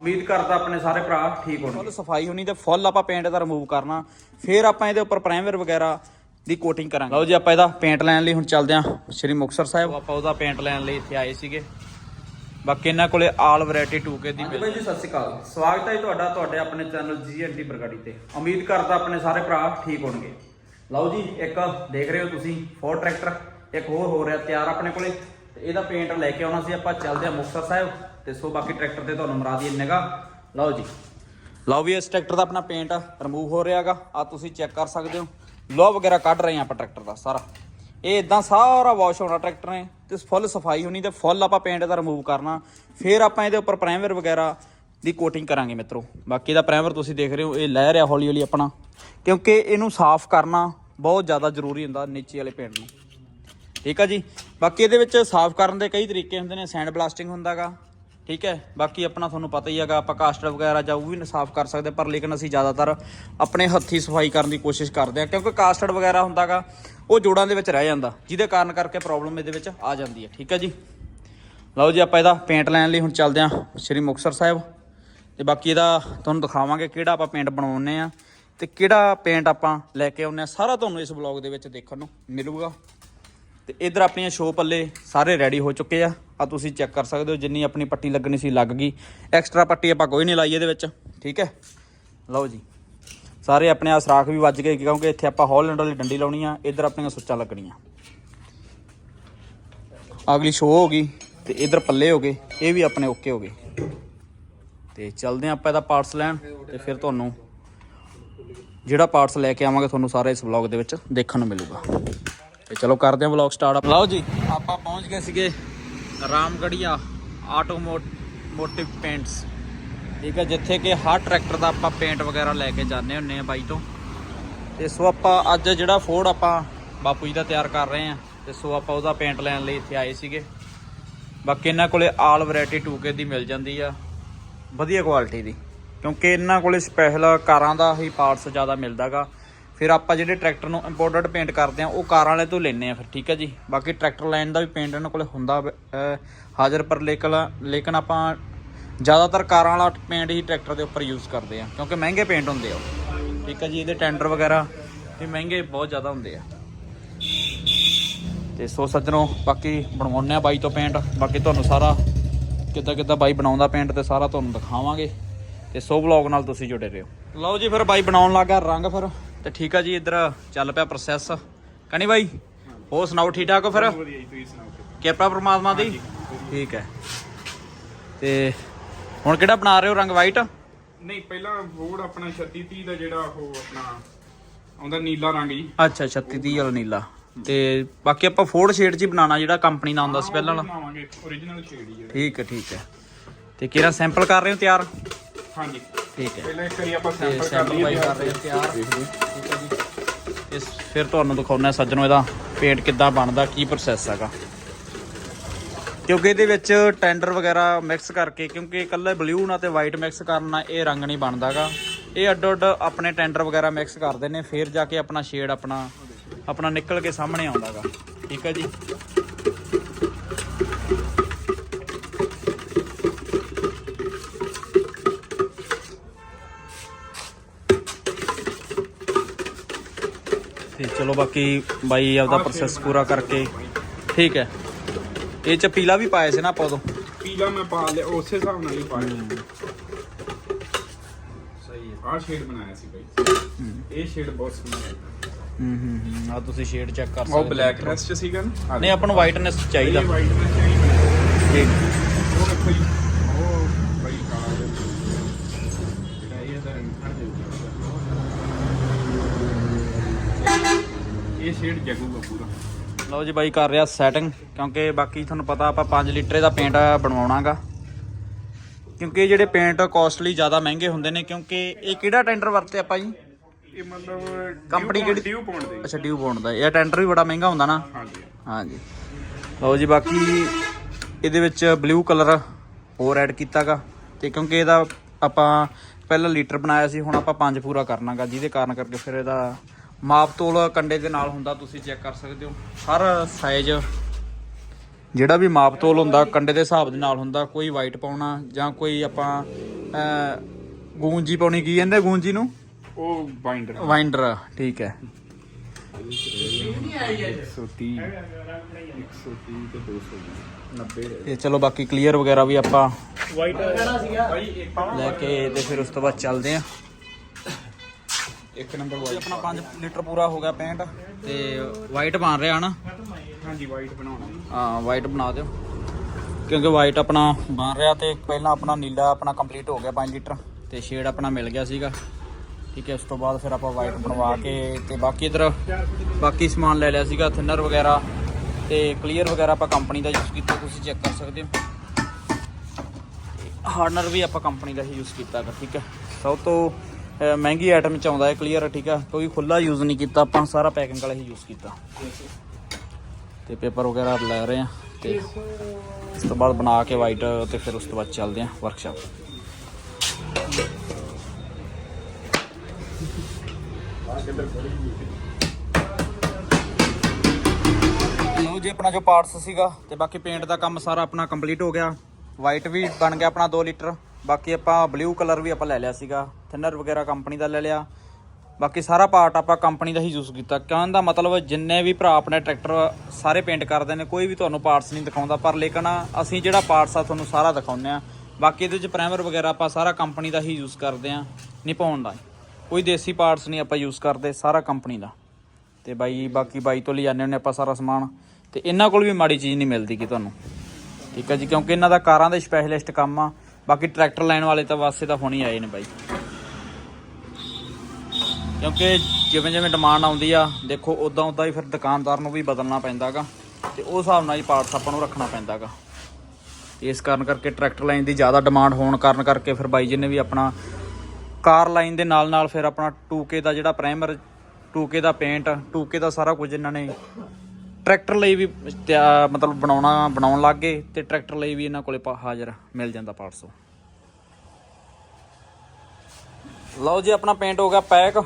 ਉਮੀਦ ਕਰਦਾ ਆਪਣੇ ਸਾਰੇ ਭਰਾ ਠੀਕ ਹੋਣਗੇ। ਫੁੱਲ ਸਫ਼ਾਈ ਹੋਣੀ ਤੇ ਫੁੱਲ ਆਪਾਂ ਪੇਂਟ ਦਾ ਰਿਮੂਵ ਕਰਨਾ। ਫਿਰ ਆਪਾਂ ਇਹਦੇ ਉੱਪਰ ਪ੍ਰਾਈਮਰ ਵਗੈਰਾ ਦੀ ਕੋਟਿੰਗ ਕਰਾਂਗੇ। ਲਓ ਜੀ ਆਪਾਂ ਇਹਦਾ ਪੇਂਟ ਲੈਣ ਲਈ ਹੁਣ ਚੱਲਦੇ ਹਾਂ ਸ਼੍ਰੀ ਮੁਕਤਸਰ ਸਾਹਿਬ। ਆਪਾਂ ਉਹਦਾ ਪੇਂਟ ਲੈਣ ਲਈ ਇੱਥੇ ਆਏ ਸੀਗੇ। ਬਾਕੀ ਇਹਨਾਂ ਕੋਲੇ ਆਲ ਵੈਰਾਈਟੀ 2K ਦੀ ਮਿਲ ਜੀ ਸਤਿ ਸ਼੍ਰੀ ਅਕਾਲ। ਸਵਾਗਤ ਹੈ ਜੀ ਤੁਹਾਡਾ ਤੁਹਾਡੇ ਆਪਣੇ ਚੈਨਲ ਜੀਐਨਡੀ ਬਰਗਾੜੀ ਤੇ। ਉਮੀਦ ਕਰਦਾ ਆਪਣੇ ਸਾਰੇ ਭਰਾ ਠੀਕ ਹੋਣਗੇ। ਲਓ ਜੀ ਇੱਕ ਦੇਖ ਰਹੇ ਹੋ ਤੁਸੀਂ ਫੋਰ ਟਰੈਕਟਰ ਇੱਕ ਹੋਰ ਹੋ ਰਿਹਾ ਤਿਆਰ ਆਪਣੇ ਕੋਲੇ। ਇਹਦਾ ਪੇਂਟ ਲੈ ਕੇ ਆਉਣਾ ਸੀ ਆਪਾਂ ਚੱਲਦੇ ਹਾਂ ਮੁਕਤਸਰ ਸਾਹਿਬ। ਤੇ ਸੋ ਬਾਕੀ ਟਰੈਕਟਰ ਤੇ ਤੁਹਾਨੂੰ ਮਰਾ ਦਈਏ ਨਿਗਾ ਲਓ ਜੀ। ਲਓ ਵੀ ਇਸ ਟਰੈਕਟਰ ਦਾ ਆਪਣਾ ਪੇਂਟ ਰਿਮੂਵ ਹੋ ਰਿਹਾਗਾ। ਆ ਤੁਸੀਂ ਚੈੱਕ ਕਰ ਸਕਦੇ ਹੋ। ਲੋਹ ਵਗੈਰਾ ਕੱਢ ਰਹੇ ਹਾਂ ਆਪਾਂ ਟਰੈਕਟਰ ਦਾ ਸਾਰਾ। ਇਹ ਇਦਾਂ ਸਾਰਾ ਵਾਸ਼ ਹੋਣਾ ਟਰੈਕਟਰ ਨੇ ਤੇ ਫੁੱਲ ਸਫ਼ਾਈ ਹੋਣੀ ਤੇ ਫੁੱਲ ਆਪਾਂ ਪੇਂਟ ਦਾ ਰਿਮੂਵ ਕਰਨਾ। ਫਿਰ ਆਪਾਂ ਇਹਦੇ ਉੱਪਰ ਪ੍ਰਾਈਮਰ ਵਗੈਰਾ ਦੀ ਕੋਟਿੰਗ ਕਰਾਂਗੇ ਮਿੱਤਰੋ। ਬਾਕੀ ਦਾ ਪ੍ਰਾਈਮਰ ਤੁਸੀਂ ਦੇਖ ਰਹੇ ਹੋ, ਇਹ ਲੈ ਰਿਹਾ ਹੌਲੀ ਹੌਲੀ ਆਪਣਾ। ਕਿਉਂਕਿ ਇਹਨੂੰ ਸਾਫ਼ ਕਰਨਾ ਬਹੁਤ ਜ਼ਿਆਦਾ ਜ਼ਰੂਰੀ ਹੁੰਦਾ ਨੀਚੇ ਵਾਲੇ ਪੇਂਟ ਨੂੰ। ਠੀਕ ਆ ਜੀ। ਬਾਕੀ ਇਹਦੇ ਵਿੱਚ ਸਾਫ਼ ਕਰਨ ਦੇ ਕਈ ਤਰੀਕੇ ਹੁੰਦੇ ਨੇ। ਸੈਂਡ ਬਲਾਸਟਿੰਗ ਹੁੰਦਾਗਾ। ਠੀਕ ਹੈ, ਬਾਕੀ ਆਪਣਾ ਤੁਹਾਨੂੰ ਪਤਾ ਹੀ ਹੈਗਾ, ਆਪਾਂ ਕਾਸਟਰ ਵਗੈਰਾ ਜਾਂ ਉਹ ਵੀ ਸਾਫ਼ ਕਰ ਸਕਦੇ, ਪਰ ਲੇਕਿਨ ਅਸੀਂ ਜ਼ਿਆਦਾਤਰ ਆਪਣੇ ਹੱਥੀ ਸਫ਼ਾਈ ਕਰਨ ਦੀ ਕੋਸ਼ਿਸ਼ ਕਰਦੇ ਹਾਂ, ਕਿਉਂਕਿ ਕਾਸਟਰ ਵਗੈਰਾ ਹੁੰਦਾਗਾ ਉਹ ਜੋੜਾਂ ਦੇ ਵਿੱਚ ਰਹਿ ਜਾਂਦਾ, ਜਿਹਦੇ ਕਾਰਨ ਕਰਕੇ ਪ੍ਰੋਬਲਮ ਇਹਦੇ ਵਿੱਚ ਆ ਜਾਂਦੀ ਹੈ, ਠੀਕ ਹੈ ਜੀ? ਲਓ ਜੀ, ਆਪਾਂ ਇਹਦਾ ਪੇਂਟ ਲੈਣ ਲਈ ਹੁਣ ਚੱਲਦੇ ਹਾਂ, ਸ਼੍ਰੀ ਮੁਕਤਸਰ ਸਾਹਿਬ। ਤੇ ਬਾਕੀ ਇਹਦਾ ਤੁਹਾਨੂੰ ਦਿਖਾਵਾਂਗੇ ਕਿਹੜਾ ਆਪਾਂ ਪੇਂਟ ਬਣਾਉਣੇ ਆ ਤੇ ਕਿਹੜਾ ਪੇਂਟ ਆਪਾਂ ਲੈ ਕੇ ਆਉਨੇ ਆ ਸਾਰਾ ਤੁਹਾਨੂੰ ਇਸ ਵਲੌਗ ਦੇ ਵਿੱਚ ਦੇਖਣ ਨੂੰ ਮਿਲੂਗਾ। ਤੇ ਇਧਰ ਆਪਣੀਆਂ ਸ਼ੋ ਪੱਲੇ ਸਾਰੇ ਰੈਡੀ ਹੋ ਚੁੱਕੇ ਆ। ਆ ਤੁਸੀਂ ਚੈੱਕ ਕਰ ਸਕਦੇ ਹੋ, ਜਿੰਨੀ ਆਪਣੀ ਪੱਟੀ ਲੱਗਣੀ ਸੀ ਲੱਗ ਗਈ। ਐਕਸਟਰਾ ਪੱਟੀ ਆਪਾਂ ਕੋਈ ਨਹੀਂ ਲਾਈ ਇਹਦੇ ਵਿੱਚ, ਠੀਕ ਹੈ? ਲਓ ਜੀ। ਸਾਰੇ ਆਪਣੇ ਆ ਸਰਾਖ ਵੀ ਵੱਜ ਗਏ, ਕਿਉਂਕਿ ਇੱਥੇ ਆਪਾਂ ਹੌਲੈਂਡ ਵਾਲੀ ਡੰਡੀ ਲਾਉਣੀ ਆ, ਇਧਰ ਆਪਣੀਆਂ ਸੁੱਚਾਂ ਲੱਗਣੀਆਂ। ਅਗਲੀ ਸ਼ੋ ਹੋ ਗਈ ਤੇ ਇਧਰ ਪੱਲੇ ਹੋ ਗਏ, ਇਹ ਵੀ ਆਪਣੇ ਓਕੇ ਹੋ ਗਏ। ਤੇ ਚੱਲਦੇ ਹਾਂ ਆਪਾਂ ਇਹਦਾ ਪਾਰਟਸ ਲੈਣ ਤੇ ਫਿਰ ਤੁਹਾਨੂੰ ਜਿਹੜਾ ਪਾਰਟਸ ਲੈ ਕੇ ਆਵਾਂਗੇ ਤੁਹਾਨੂੰ ਸਾਰੇ ਇਸ ਵਲੌਗ ਦੇ ਵਿੱਚ ਦੇਖਣ ਨੂੰ ਮਿਲੂਗਾ। ਤੇ ਚਲੋ ਕਰਦੇ ਹਾਂ ਵਲੌਗ ਸਟਾਰਟ ਲਓ ਜੀ। ਆਪਾਂ ਪਹੁੰਚ ਗਏ ਸੀਗੇ ਰਾਮਗੜੀਆ ਆਟੋਮੋਟਿਵ ਪੇਂਟਸ ਠੀਕ ਹੈ ਜਿੱਥੇ ਕਿ ਹਰ ਟਰੈਕਟਰ ਦਾ ਆਪਾਂ ਪੇਂਟ ਵਗੈਰਾ ਲੈ ਕੇ ਜਾਂਦੇ ਹੁੰਨੇ ਆ ਬਾਈ ਤੋਂ। ਤੇ ਸੋ ਆਪਾਂ ਅੱਜ ਜਿਹੜਾ ਫੋਰਡ ਆਪਾਂ ਬਾਪੂ ਜੀ ਦਾ ਤਿਆਰ ਕਰ ਰਹੇ ਆ ਤੇ ਸੋ ਆਪਾਂ ਉਹਦਾ ਪੇਂਟ ਲੈਣ ਲਈ ਇੱਥੇ ਆਏ ਸੀਗੇ। ਬਾਕੀ ਇਹਨਾਂ ਕੋਲੇ ਆਲ ਵੈਰਾਈਟੀ 2K ਦੀ ਮਿਲ ਜਾਂਦੀ ਆ ਵਧੀਆ ਕੁਆਲਿਟੀ ਦੀ। ਕਿਉਂਕਿ ਇਹਨਾਂ ਕੋਲੇ ਸਪੈਸ਼ਲ ਕਾਰਾਂ ਦਾ ਹੀ ਪਾਰਟਸ ਜ਼ਿਆਦਾ ਮਿਲਦਾਗਾ। ਫਿਰ ਆਪਾਂ ਜਿਹੜੇ ਟਰੈਕਟਰ ਨੂੰ ਇੰਪੋਰਟਡ ਪੇਂਟ ਕਰਦੇ ਆ, ਉਹ ਕਾਰਾਂ ਵਾਲੇ ਤੋਂ ਲੈਨੇ ਆ ਫਿਰ, ਠੀਕ ਹੈ ਜੀ? ਬਾਕੀ ਟਰੈਕਟਰ ਲਾਈਨ ਦਾ ਵੀ ਪੇਂਟ ਇਹਨਾਂ ਕੋਲੇ ਹੁੰਦਾ ਹਾਜ਼ਰ ਪਰ ਲੇਕਿਨ ਲੇਕਿਨ ਆਪਾਂ ਜ਼ਿਆਦਾਤਰ ਕਾਰਾਂ ਵਾਲਾ ਪੇਂਟ ਹੀ ਟਰੈਕਟਰ ਦੇ ਉੱਪਰ ਯੂਜ਼ ਕਰਦੇ ਆ, ਕਿਉਂਕਿ ਮਹਿੰਗੇ ਪੇਂਟ ਹੁੰਦੇ ਆ ਉਹ। ਠੀਕ ਹੈ ਜੀ? ਇਹਦੇ ਟੈਂਡਰ ਵਗੈਰਾ ਵੀ ਮਹਿੰਗੇ ਬਹੁਤ ਜ਼ਿਆਦਾ ਹੁੰਦੇ ਆ। ਤੇ ਸੋ ਸੱਜਣੋ, ਬਾਕੀ ਬਣਵਾਉਂਦੇ ਆ ਬਾਈ ਤੋਂ ਪੇਂਟ ਬਾਕੀ ਤੁਹਾਨੂੰ ਸਾਰਾ ਕਿੱਦਾਂ ਕਿੱਦਾਂ ਬਾਈ ਬਣਾਉਂਦਾ ਪੇਂਟ ਤੇ ਸਾਰਾ ਤੁਹਾਨੂੰ ਦਿਖਾਵਾਂਗੇ। ਤੇ ਸੋ ਵਲੌਗ ਨਾਲ ਤੁਸੀਂ ਜੁੜੇ ਰਹੋ। ਲਓ ਜੀ ਫਿਰ ਬਾਈ ਬਣਾਉਣ ਲੱਗਾ ਰੰਗ ਫਿਰ। ਤੇ ਠੀਕ ਆ ਜੀ ਇੱਧਰ ਚੱਲ ਪਿਆ ਪ੍ਰੋਸੈਸ ਕਣੀ ਬਾਈ ਹੋਰ ਸੁਣਾਓ ਠੀਕ ਠਾਕ ਹੋ ਫਿਰ? ਵਧੀਆ ਜੀ ਤੁਸੀਂ ਸੁਣਾਓ ਕਿਰਪਾ ਪ੍ਰਮਾਤਮਾ ਦੀ। ਠੀਕ ਹੈ। ਤੇ ਹੁਣ ਕਿਹੜਾ ਬਣਾ ਰਹੇ ਹੋ ਰੰਗ ਵਾਈਟ ਨਹੀਂ ਪਹਿਲਾਂ ਬੋਰਡ ਆਪਣਾ 36 30 ਦਾ ਜਿਹੜਾ ਉਹ ਆਪਣਾ ਆਉਂਦਾ ਨੀਲਾ ਰੰਗ ਜੀ। ਅੱਛਾ 36 30 ਵਾਲਾ ਨੀਲਾ। ਤੇ ਬਾਕੀ ਆਪਾਂ ਫੋਰਡ ਸ਼ੇਡ ਹੀ ਬਣਾਉਣਾ ਜਿਹੜਾ ਕੰਪਨੀ ਦਾ ਆਉਂਦਾ ਸੀ ਪਹਿਲਾਂ ਵਾਲਾ। ਬਣਾਵਾਂਗੇ origignal ਸ਼ੇਡ ਹੀ ਠੀਕ ਹੈ ਠੀਕ ਹੈ। ਤੇ ਕਿਹੜਾ ਸੈਂਪਲ ਕਰ ਰਹੇ ਹੋ ਤਿਆਰ? ਹਾਂਜੀ। ਠੀਕ ਹੈ। ਪਹਿਲਾਂ ਇੱਕ ਵਾਰੀ ਆਪਾਂ ਸੈਂਪਲ ਕਰ ਸੈਂਪਲ ਬਾਈ ਲਈਏ ਕਰ ਰਹੇ ਆ ਤਿਆਰ। ਠੀਕ ਹੈ ਜੀ। ਇਸ ਫਿਰ ਤੁਹਾਨੂੰ ਦਿਖਾਉਣਾ ਸੱਜਣੋ ਇਹਦਾ ਪੇਂਟ ਕਿੱਦਾਂ ਬਣਦਾ ਕੀ ਪ੍ਰੋਸੈਸ ਹੈਗਾ। ਕਿਉਂਕਿ ਇਹਦੇ ਵਿੱਚ ਟੈਂਡਰ ਵਗੈਰਾ ਮਿਕਸ ਕਰਕੇ ਕਿਉਂਕਿ ਇਕੱਲੇ ਬਲੂ ਨਾਲ ਤੇ ਵਾਈਟ ਮਿਕਸ ਕਰਨ ਨਾਲ ਇਹ ਰੰਗ ਨਹੀਂ ਬਣਦਾਗਾ ਇਹ ਅੱਡੋ ਅੱਡ ਆਪਣੇ ਟੈਂਡਰ ਵਗੈਰਾ ਮਿਕਸ ਕਰਦੇ ਨੇ ਫਿਰ ਜਾ ਕੇ ਆਪਣਾ ਸ਼ੇਡ ਆਪਣਾ ਆਪਣਾ ਨਿਕਲ ਕੇ ਸਾਹਮਣੇ ਆਉਂਦਾਗਾ ਠੀਕ ਹੈ ਜੀ। ਤੇ ਚਲੋ ਬਾਕੀ ਬਾਈ ਆਪਦਾ ਪ੍ਰੋਸੈਸ ਪੂਰਾ ਕਰਕੇ। ਠੀਕ ਹੈ। ਇਹ ਚ ਪੀਲਾ ਵੀ ਪਾਇਆ ਸੀ ਨਾ ਆਪਾਂ ਉਦੋਂ? ਪੀਲਾ ਮੈਂ ਪਾ ਲਿਆ ਉਸੇ ਹਿਸਾਬ ਨਾਲ ਹੀ ਪਾ ਲਿਆ ਸਹੀ ਹੈ। ਆਹ ਸ਼ੇਡ ਬਣਾਇਆ ਸੀ ਬਾਈ। ਇਹ ਸ਼ੇਡ ਬਹੁਤ ਸੋਹਣਾ ਹੈ। ਹੂੰ ਹੂੰ ਆ ਤੁਸੀਂ ਸ਼ੇਡ ਚੈੱਕ ਕਰ ਸਕਦੇ ਉਹ ਹੋ। ਬਲੈਕ ਰੈਸ ਚ ਸੀਗਾ ਨਾ? ਨਹੀਂ ਆਪਾਂ ਨੂੰ ਵਾਈਟਨੈਸ ਚਾਹੀਦਾ। ਵਾਈਟ ਰੈਸ ਚਾਹੀਦਾ। ਠੀਕ ਉਹ ਵੇਖੋ ਜੀ ਉਹ ਬਾਈ ਕਾਲਾ ਜਿਹਾ। ਜਿਹੜਾ ਇਹ ਦਾ ਰੰਗ ਖੜ ਜਾਊਗਾ ਇਹ ਸ਼ੇਡ ਜਗੂਗਾ ਪੂਰਾ। ਲਓ ਜੀ ਬਾਈ ਕਰ ਰਿਹਾ ਸੈਟਿੰਗ ਕਿਉਂਕਿ ਬਾਕੀ ਤੁਹਾਨੂੰ ਪਤਾ ਆਪਾਂ 5 ਲੀਟਰ ਦਾ ਪੇਂਟ ਬਣਵਾਉਣਾਗਾ। ਕਿਉਂਕਿ ਜਿਹੜੇ ਪੇਂਟ ਕਾਸਟਲੀ ਜ਼ਿਆਦਾ ਮਹਿੰਗੇ ਹੁੰਦੇ ਨੇ ਕਿਉਂਕਿ ਇਹ ਕਿਹੜਾ ਟੈਂਡਰ ਵਰਤੇ ਆਪਾਂ ਜੀ? ਇਹ ਮਤਲਬ ਕੰਪਨੀ ਕਿਹੜੀ? ਡਿਊ ਪਾਉਂਡ ਦੇ। ਅੱਛਾ ਡਿਊ ਬੌਂਡ ਦਾ। ਇਹ ਟੈਂਡਰ ਵੀ ਬੜਾ ਮਹਿੰਗਾ ਹੁੰਦਾ ਨਾ? ਹਾਂਜੀ। ਹਾਂਜੀ। ਲਓ ਜੀ ਬਾਕੀ ਇਹਦੇ ਵਿੱਚ ਬਲੂ ਕਲਰ ਹੋਰ ਐਡ ਕੀਤਾਗਾ। ਤੇ ਕਿਉਂਕਿ ਇਹਦਾ ਆਪਾਂ ਪਹਿਲਾਂ ਲੀਟਰ ਬਣਾਇਆ ਸੀ ਹੁਣ ਆਪਾਂ 5 ਪੂਰਾ ਕਰਨਾਗਾ ਜਿਹਦੇ ਕਾਰਨ ਕਰਕੇ ਫਿਰ ਇਹਦਾ ਮਾਪ ਤੋਲ ਕੰਡੇ ਦੇ ਨਾਲ ਹੁੰਦਾ ਤੁਸੀਂ ਚੈੱਕ ਕਰ ਸਕਦੇ ਹੋ। ਹਰ ਸਾਈਜ਼ ਜਿਹੜਾ ਵੀ ਮਾਪ ਤੋਲ ਹੁੰਦਾ ਕੰਡੇ ਦੇ ਹਿਸਾਬ ਦੇ ਨਾਲ ਹੁੰਦਾ ਕੋਈ ਵਾਈਟ ਪਾਉਣਾ ਜਾਂ ਕੋਈ ਆਪਾਂ ਗੂੰਜੀ ਪਾਉਣੀ ਕੀ ਕਹਿੰਦੇ ਗੂੰਜੀ ਨੂੰ? ਉਹ ਬਾਈਂਡਰ ਵਾਈਂਡਰ ਠੀਕ ਹੈ। 130 130 ਤੇ 200 90 ਤੇ ਚਲੋ ਬਾਕੀ ਕਲੀਅਰ ਵਗੈਰਾ ਵੀ ਆਪਾਂ ਵਾਈਟ ਲੈ ਕੇ ਤੇ ਫਿਰ ਉਸ ਤੋਂ ਬਾਅਦ ਚੱਲਦੇ ਆ ਇੱਕ ਨੰਬਰ ਵਾਈਟ ਆਪਣਾ 5 ਲੀਟਰ ਪੂਰਾ ਹੋ ਗਿਆ ਪੈਂਟ। ਤੇ ਵਾਈਟ ਬਣ ਰਿਹਾ ਹਨਾ? ਹਾਂਜੀ ਵਾਈਟ ਬਣਾਉਣਾ। ਹਾਂ ਵਾਈਟ ਬਣਾ ਦਿਓ। ਕਿਉਂਕਿ ਵਾਈਟ ਆਪਣਾ ਬਣ ਰਿਹਾ ਤੇ ਪਹਿਲਾਂ ਆਪਣਾ ਨੀਲਾ ਆਪਣਾ ਕੰਪਲੀਟ ਹੋ ਗਿਆ 5 ਲੀਟਰ। ਤੇ ਸ਼ੇਡ ਆਪਣਾ ਮਿਲ ਗਿਆ ਸੀਗਾ। ਠੀਕ ਹੈ ਉਸ ਤੋਂ ਬਾਅਦ ਫਿਰ ਆਪਾਂ ਵਾਈਟ ਬਣਵਾ ਕੇ ਤੇ ਬਾਕੀ ਇਧਰ ਬਾਕੀ ਸਮਾਨ ਲੈ ਲਿਆ ਸੀਗਾ ਥਿਨਰ ਵਗੈਰਾ ਤੇ ਕਲੀਅਰ ਵਗੈਰਾ ਆਪਾਂ ਕੰਪਨੀ ਦਾ ਯੂਜ਼ ਕੀਤਾ ਤੁਸੀਂ ਚੈੱਕ ਕਰ ਸਕਦੇ ਹੋ। ਹਾਰਡਨਰ ਵੀ ਆਪਾਂ ਕੰਪਨੀ ਦਾ ਹੀ ਯੂਜ਼ ਕੀਤਾ ਠੀਕ ਹੈ। ਸਭ ਤੋਂ ਮਹਿੰਗੀ ਆਈਟਮ ਚ ਆਉਂਦਾ ਹੈ ਕਲੀਅਰ ਠੀਕ ਆ? ਕਿਉਂਕਿ ਖੁੱਲਾ ਯੂਜ਼ ਨਹੀਂ ਕੀਤਾ, ਆਪਾਂ ਸਾਰਾ ਪੈਕਿੰਗ ਵਾਲਾ ਹੀ ਯੂਜ਼ ਕੀਤਾ। ਤੇ ਪੇਪਰ ਵਗੈਰਾ ਲੈ ਰਹੇ ਆ, ਤੇ ਉਸ ਤੋਂ ਬਾਅਦ ਬਣਾ ਕੇ ਵਾਈਟ ਤੇ ਫਿਰ ਉਸ ਤੋਂ ਬਾਅਦ ਚੱਲਦੇ ਆ ਵਰਕਸ਼ਾਪ ਲਓ ਜੀ, ਆਪਣਾ ਜੋ ਪਾਰਟਸ ਸੀਗਾ, ਤੇ ਬਾਕੀ ਪੇਂਟ ਦਾ ਕੰਮ ਸਾਰਾ ਆਪਣਾ ਕੰਪਲੀਟ ਹੋ ਗਿਆ। ਵਾਈਟ ਵੀ ਬਣ ਗਿਆ ਆਪਣਾ 2 ਲੀਟਰ। ਬਾਕੀ ਆਪਾਂ ਬਲੂ ਕਲਰ ਵੀ ਆਪਾਂ ਲੈ ਲਿਆ ਸੀਗਾ ਥਿਨਰ ਵਗੈਰਾ ਕੰਪਨੀ ਦਾ ਲੈ ਲਿਆ। ਬਾਕੀ ਸਾਰਾ ਪਾਰਟ ਆਪਾਂ ਕੰਪਨੀ ਦਾ ਹੀ ਯੂਜ਼ ਕੀਤਾ। ਕਹਿਣ ਦਾ ਮਤਲਬ ਜਿੰਨੇ ਵੀ ਭਰਾ ਆਪਣੇ ਟਰੈਕਟਰ ਸਾਰੇ ਪੇਂਟ ਕਰਦੇ ਨੇ, ਕੋਈ ਵੀ ਤੁਹਾਨੂੰ ਪਾਰਟਸ ਨਹੀਂ ਦਿਖਾਉਂਦਾ, ਪਰ ਲੇਕਿਨ ਅਸੀਂ ਜਿਹੜਾ ਪਾਰਟਸ ਆ ਤੁਹਾਨੂੰ ਸਾਰਾ ਦਿਖਾਉਂਦੇ ਆ ਬਾਕੀ ਇਹਦੇ ਵਿੱਚ ਪ੍ਰਾਈਮਰ ਵਗੈਰਾ ਆਪਾਂ ਸਾਰਾ ਕੰਪਨੀ ਦਾ ਹੀ ਯੂਜ਼ ਕਰਦੇ ਆ ਨਿਪਾਉਣ ਦਾ। ਕੋਈ ਦੇਸੀ ਪਾਰਟਸ ਨਹੀਂ ਆਪਾਂ ਯੂਜ਼ ਕਰਦੇ, ਸਾਰਾ ਕੰਪਨੀ ਦਾ। ਤੇ ਬਾਈ, ਬਾਕੀ ਬਾਈ ਤੋਂ ਲਿਆਨੇ ਹੁੰਦੇ ਆਪਾਂ ਸਾਰਾ ਸਮਾਨ। ਤੇ ਇਹਨਾਂ ਕੋਲ ਵੀ ਮਾੜੀ ਚੀਜ਼ ਨਹੀਂ ਮਿਲਦੀ ਕਿ ਤੁਹਾਨੂੰ। ਠੀਕ ਹੈ ਜੀ, ਕਿਉਂਕਿ ਇਹਨਾਂ ਦਾ ਕਾਰਾਂ ਦੇ ਸਪੈਸ਼ਲਿਸਟ ਕੰਮ ਆ। ਬਾਕੀ ਟਰੈਕਟਰ ਲੈਣ ਵਾਲੇ ਤਾਂ ਵਾਸਤੇ ਤਾਂ ਹੁਣ ਹੀ ਆਏ ਨੇ ਬਾਈ। ਕਿਉਂਕਿ ਜਿਵੇਂ ਜਿਵੇਂ ਡਿਮਾਂਡ ਆਉਂਦੀ ਆ, ਦੇਖੋ ਉਦਾਂ ਉਦਾਂ ਹੀ ਫਿਰ ਦੁਕਾਨਦਾਰ ਨੂੰ ਵੀ ਬਦਲਣਾ ਪੈਂਦਾਗਾ ਤੇ ਉਸ ਹਿਸਾਬ ਨਾਲ ਹੀ ਪਾਰਟਸ ਆਪਾਂ ਨੂੰ ਰੱਖਣਾ ਪੈਂਦਾਗਾ। ਇਸ ਕਾਰਨ ਕਰਕੇ ਟਰੈਕਟਰ ਲਾਈਨ ਦੀ ਜ਼ਿਆਦਾ ਡਿਮਾਂਡ ਹੋਣ ਕਾਰਨ ਕਰਕੇ ਫਿਰ ਬਾਈ ਜੀ ਨੇ ਵੀ ਆਪਣਾ ਕਾਰ ਲਾਈਨ ਦੇ ਨਾਲ ਨਾਲ ਫਿਰ ਆਪਣਾ 2K ਦਾ ਜਿਹੜਾ ਪ੍ਰਾਈਮਰ 2K ਦਾ ਪੇਂਟ 2K ਦਾ ਸਾਰਾ ਕੁਝ ਇਹਨਾਂ ਨੇ ਟਰੈਕਟਰ ਲਈ ਵੀ ਤਿਆ- ਮਤਲਬ ਬਣਾਉਣਾ ਬਣਾਉਣ ਲੱਗ ਗਏ ਤੇ ਟਰੈਕਟਰ ਲਈ ਵੀ ਇਹਨਾਂ ਕੋਲੇ ਪਾ- ਹਾਜ਼ਰ ਮਿਲ ਜਾਂਦਾ ਪਾਰਟਸ ਲਓ ਜੀ ਆਪਣਾ ਪੇਂਟ ਹੋ ਗਿਆ ਪੈਕ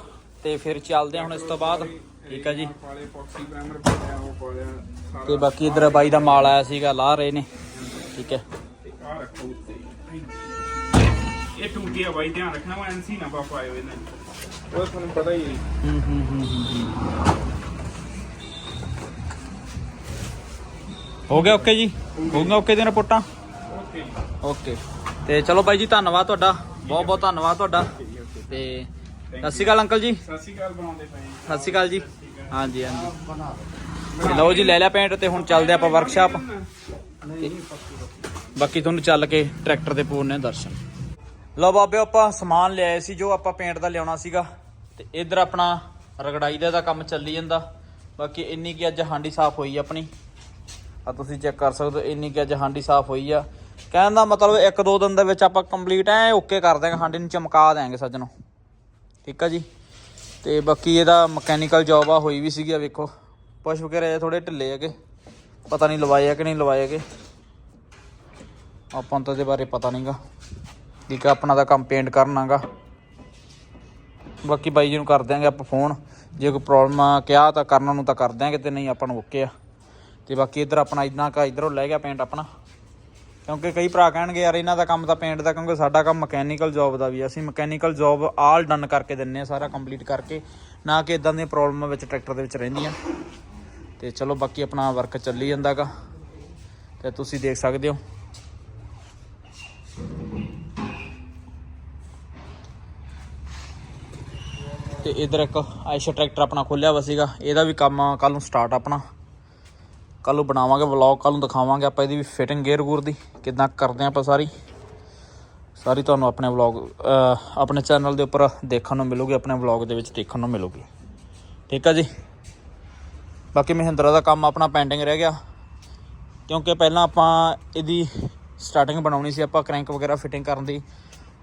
ਤੇ ਫਿਰ ਚੱਲਦੇ ਹਾਂ ਹੁਣ ਇਸ ਤੋਂ ਬਾਅਦ। ਠੀਕ ਹੈ ਜੀ। ਵਾਲੇ ਪੌਕਸੀ ਪ੍ਰਾਈਮਰ ਪਾਇਆ ਉਹ ਪਾਇਆ ਸਾਰਾ ਤੇ ਬਾਕੀ ਇਧਰ ਬਾਈ ਦਾ ਮਾਲ ਆਇਆ ਸੀਗਾ ਲਾ ਰਹੇ ਨੇ। ਠੀਕ ਹੈ। ਆ ਰੱਖੋ ਉੱਤੇ ਇਹ ਟੂਟੀ ਆ ਬਾਈ ਧਿਆਨ ਰੱਖਣਾ ਵਾ ਐਨਸੀ ਨਾ ਪਾਪਾ ਆਏ ਹੋਏ ਨੇ। ਉਹ ਤੁਹਾਨੂੰ ਪਤਾ ਹੀ ਹੈ ਹੂੰ ਹੂੰ ਹੂੰ ਹੂੰ, ਹੂੰ। ਹੋ ਗਿਆ ਓਕੇ ਜੀ? ਹੋ ਗਿਆ ਓਕੇ ਦੀਆਂ ਰਿਪੋਰਟਾਂ ਓਕੇ ਓਕੇ। ਤੇ ਚਲੋ ਬਾਈ ਜੀ, ਧੰਨਵਾਦ ਤੁਹਾਡਾ। ਬਹੁਤ ਬਹੁਤ ਧੰਨਵਾਦ ਤੁਹਾਡਾ। ਤੇ ਸਤਿ ਸ਼੍ਰੀ ਅਕਾਲ ਅੰਕਲ ਜੀ। ਸਤਿ ਸ਼੍ਰੀ ਅਕਾਲ ਬਣਾਉਂਦੇ ਪਏ ਸਤਿ ਸ਼੍ਰੀ ਅਕਾਲ ਜੀ। ਹਾਂਜੀ ਹਾਂਜੀ। ਲਓ ਜੀ, ਲੈ ਲਿਆ ਪੇਂਟ ਤੇ ਹੁਣ ਚੱਲਦੇ ਆਪਾਂ ਵਰਕਸ਼ਾਪ ਬਾਕੀ ਤੁਹਾਨੂੰ ਚੱਲ ਕੇ ਟਰੈਕਟਰ ਦੇ ਪੂਰਨੇ ਦਰਸ਼ਨ। ਲਓ ਬਾਬੇ, ਆਪਾਂ ਸਮਾਨ ਲਿਆਏ ਸੀ ਜੋ ਆਪਾਂ ਪੇਂਟ ਦਾ ਲਿਆਉਣਾ ਸੀਗਾ। ਤੇ ਇਧਰ ਆਪਣਾ ਰਗੜਾਈ ਦਾ ਕੰਮ ਚੱਲੀ ਜਾਂਦਾ। ਬਾਕੀ ਇੰਨੀ ਕੀ ਅੱਜ ਹਾਂਡੀ ਸਾਫ਼ ਹੋਈ ਆਪਣੀ। ਆ ਤੁਸੀਂ ਚੈੱਕ ਕਰ ਸਕਦੇ ਹੋ, ਇੰਨੀ ਕਿ ਅੱਜ ਹਾਂਡੀ ਸਾਫ਼ ਹੋਈ ਆ। ਕਹਿਣ ਦਾ ਮਤਲਬ ਇੱਕ ਦੋ ਦਿਨ ਦੇ ਵਿੱਚ ਆਪਾਂ ਕੰਪਲੀਟ ਐ ਓਕੇ ਕਰ ਦਾਂਗੇ ਹਾਂਡੀ ਨੂੰ ਚਮਕਾ ਦਾਂਗੇ ਸੱਜਣੋ। ਠੀਕ ਆ ਜੀ? ਤੇ ਬਾਕੀ ਇਹਦਾ ਮਕੈਨੀਕਲ ਜੌਬ ਆ, ਹੋਈ ਵੀ ਸੀਗੀ ਆ, ਵੇਖੋ। ਪੁਸ਼ ਵਗੈਰਾ ਥੋੜੇ ਢਿੱਲੇ ਹੈਗੇ। ਪਤਾ ਨਹੀਂ ਲਵਾਏ ਆ ਕਿ ਨਹੀਂ ਲਵਾਏ ਹੈਗੇ। ਆਪਾਂ ਨੂੰ ਤਾਂ ਇਹਦੇ ਬਾਰੇ ਪਤਾ ਨਹੀਂਗਾ ਠੀਕ ਆ, ਆਪਣਾ ਦਾ ਕੰਮ ਪੇਂਟ ਕਰਨਾਗਾ ਬਾਕੀ ਬਾਈ ਜੀ ਨੂੰ ਕਰ ਦਿਆਂਗੇ ਆਪਾਂ ਫੋਨ ਜੇ ਕੋਈ ਪ੍ਰੋਬਲਮ ਆ, ਕਿਹਾ ਤਾਂ ਕਰਨ ਨੂੰ ਤਾਂ ਕਰ ਦਿਆਂਗੇ, ਤੇ ਨਹੀਂ ਆਪਾਂ ਨੂੰ ਓਕੇ ਆ। ਤੇ ਬਾਕੀ ਇਧਰ ਆਪਣਾ ਇੰਨਾ ਕਾ ਇਧਰੋਂ ਲੈ ਗਿਆ ਪੇਂਟ ਆਪਣਾ। ਕਿਉਂਕਿ ਕਈ ਭਰਾ ਕਹਿਣਗੇ, ਯਾਰ ਇਹਨਾਂ ਦਾ ਕੰਮ ਤਾਂ ਪੇਂਟ ਦਾ, ਕਿਉਂਕਿ ਸਾਡਾ ਕੰਮ ਮਕੈਨੀਕਲ ਜੌਬ ਦਾ ਵੀ ਆ। ਅਸੀਂ ਮਕੈਨੀਕਲ ਜੌਬ ਆਲ ਡਨ ਕਰਕੇ ਦਿੰਨੇ ਆ ਸਾਰਾ ਕੰਪਲੀਟ ਕਰਕੇ। ਨਾ ਕਿ ਇਦਾਂ ਦੀਆਂ ਪ੍ਰੋਬਲਮਾਂ ਵਿੱਚ ਟਰੈਕਟਰ ਦੇ ਵਿੱਚ ਰਹਿੰਦੀਆਂ। ਤੇ ਚਲੋ ਬਾਕੀ ਆਪਣਾ ਵਰਕ ਚੱਲੀ ਜਾਂਦਾਗਾ ਤੇ ਤੁਸੀਂ ਦੇਖ ਸਕਦੇ ਹੋ। ਤੇ ਇਧਰ ਇੱਕ ਆਇਸ਼ਾ ਟਰੈਕਟਰ ਆਪਣਾ ਖੋਲਿਆ ਵਾ ਸੀਗਾ। ਇਹਦਾ ਵੀ ਕੰਮ ਕੱਲ ਨੂੰ ਸਟਾਰਟ ਆਪਣਾ। ਕੱਲ ਨੂੰ ਬਣਾਵਾਂਗੇ ਵਲੌਗ ਕੱਲ ਨੂੰ ਦਿਖਾਵਾਂਗੇ ਆਪਾਂ ਇਹਦੀ ਵੀ ਫਿਟਿੰਗ ਗੇਅਰ ਗੂਰ ਦੀ, ਕਿਦਾਂ ਕਰਦੇ ਆ ਆਪਾਂ ਸਾਰੀ। ਸਾਰੀ ਤੁਹਾਨੂੰ ਆਪਣੇ ਵਲੌਗ ਆਪਣੇ ਚੈਨਲ ਦੇ ਉੱਪਰ ਦੇਖਣ ਨੂੰ ਮਿਲੂਗੀ, ਆਪਣੇ ਵਲੌਗ ਦੇ ਵਿੱਚ ਦੇਖਣ ਨੂੰ ਮਿਲੂਗੀ। ਠੀਕ ਆ ਜੀ? ਬਾਕੀ ਮਹਿੰਦਰਾ ਦਾ ਕੰਮ ਆਪਣਾ ਪੈਂਡਿੰਗ ਰਹਿ ਗਿਆ। ਕਿਉਂਕਿ ਪਹਿਲਾਂ ਆਪਾਂ ਇਹਦੀ ਸਟਾਰਟਿੰਗ ਬਣਾਉਣੀ ਸੀ ਆਪਾਂ ਕ੍ਰੈਂਕ ਵਗੈਰਾ ਫਿਟਿੰਗ ਕਰਨ ਦੀ।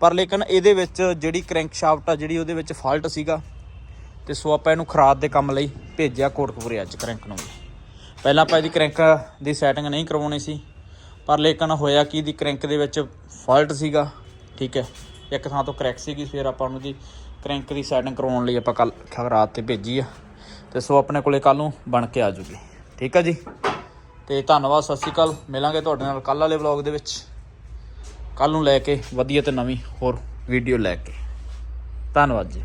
ਪਰ ਲੇਕਿਨ ਇਹਦੇ ਵਿੱਚ ਜਿਹੜੀ ਕ੍ਰੈਂਕ ਸ਼ਾਫਟ ਆ, ਜਿਹੜੀ ਉਹਦੇ ਵਿੱਚ ਫਾਲਟ ਸੀਗਾ, ਤੇ ਸੋ ਆਪਾਂ ਇਹਨੂੰ ਖਰਾਦ ਦੇ ਕੰਮ ਲਈ ਭੇਜਿਆ ਕੋਟਕਪੁਰੇ ਅੱਜ ਕ੍ਰੈਂਕ ਨੂੰ ਪਹਿਲਾਂ ਆਪਾਂ ਇਹਦੀ ਕ੍ਰੈਂਕ ਦੀ ਸੈਟਿੰਗ ਨਹੀਂ ਕਰਵਾਉਣੀ ਸੀ, ਪਰ ਲੇਕਿਨ ਹੋਇਆ ਕਿ, ਇਹਦੀ ਕ੍ਰੈਂਕ ਦੇ ਵਿੱਚ ਫਾਲਟ ਸੀਗਾ, ਠੀਕ ਹੈ। ਇੱਕ ਥਾਂ ਤੋਂ ਕਰੈਕ ਸੀਗੀ, ਫਿਰ ਆਪਾਂ ਉਹਨੂੰ ਦੀ ਕ੍ਰੈਂਕ ਦੀ ਸੈਟਿੰਗ ਕਰਵਾਉਣ ਲਈ ਆਪਾਂ ਕੱਲ ਰਾਤ ਤੇ ਭੇਜੀ ਆ। ਤੇ ਸੋ ਆਪਣੇ ਕੋਲੇ ਕੱਲ ਨੂੰ ਬਣ ਕੇ ਆ ਜੂਗੀ, ਠੀਕ ਆ ਜੀ। ਤੇ ਧੰਨਵਾਦ, ਸਤਿ ਸ਼੍ਰੀ ਅਕਾਲ। ਮਿਲਾਂਗੇ ਤੁਹਾਡੇ ਨਾਲ ਕੱਲ ਵਾਲੇ ਵਲੌਗ ਦੇ ਵਿੱਚ। ਕੱਲ ਨੂੰ ਲੈ ਕੇ ਵਧੀਆ ਤੇ ਨਵੀਂ ਹੋਰ ਵੀਡੀਓ ਲੈ ਕੇ। ਧੰਨਵਾਦ ਜੀ।